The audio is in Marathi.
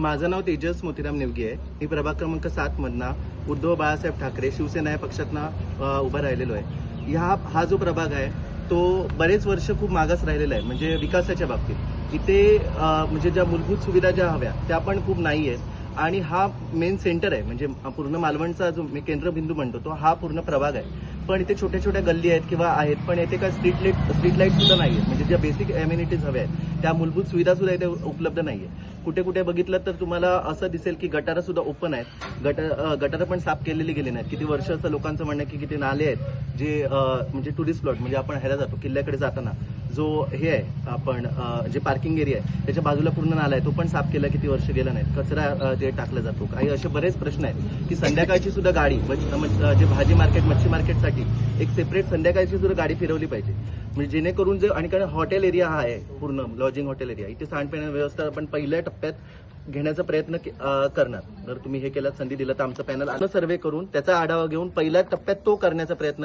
माझं नाव तेजस मोतीराम नेवगी आहे. मी प्रभाग क्रमांक सात मधना उद्धव बाळासाहेब ठाकरे शिवसेना या पक्षातनं उभा राहिलेलो आहे. ह्या हा जो प्रभाग आहे तो बरेच वर्ष खूप मागास राहिलेला आहे म्हणजे विकासाच्या बाबतीत. इथे म्हणजे ज्या मूलभूत सुविधा ज्या हव्या त्या पण खूप नाही आहेत. आणि हा मेन सेंटर आहे म्हणजे पूर्ण मालवणचा जो मी केंद्रबिंदू म्हणतो तो हा पूर्ण प्रभाग आहे. पण इथे छोट्या छोट्या गल्ली आहेत किंवा आहेत पण येथे काय स्ट्रीट लाइट स्ट्रीट लाइट सुद्धा नाही आहेत. म्हणजे ज्या बेसिक एम्युनिटीज हव्या आहेत त्या मूलभूत सुविधा सुद्धा इथे उपलब्ध नाही आहे कुठे कुठे बघितलं तर तुम्हाला असं दिसेल की गटारं सुद्धा ओपन आहेत. गटार गटारं पण साफ केलेली गेली नाहीत. किती वर्ष असं लोकांचं म्हणणं आहे की किती नाले आहेत जे म्हणजे टुरिस्ट प्लॉट म्हणजे आपण ह्याला जातो किल्ल्याकडे जाताना. जो हे आहे आपण जे पार्किंग एरिया आहे त्याच्या बाजूला पूर्ण नाला आहे तो पण साफ केला किती वर्ष गेला नाही कचरा जे टाकला जातो. काही असे बरेच प्रश्न आहेत की संध्याकाळची सुद्धा गाडी म्हणजे जे भाजी मार्केट मच्छी मार्केटसाठी एक सेपरेट संध्याकाळची सुद्धा गाडी फिरवली पाहिजे. म्हणजे जेणेकरून जे आणि कारण हॉटेल एरिया हा आहे पूर्ण लॉजिंग हॉटेल एरिया इथे सांडपिण्या व्यवस्था आपण पहिल्या टप्प्यात घेण्याचा प्रयत्न करणार. जर तुम्ही हे केला संधी दिलं तर आमचं पॅनल सर्व्हे करून त्याचा आढावा घेऊन पहिल्या टप्प्यात तो करण्याचा प्रयत्न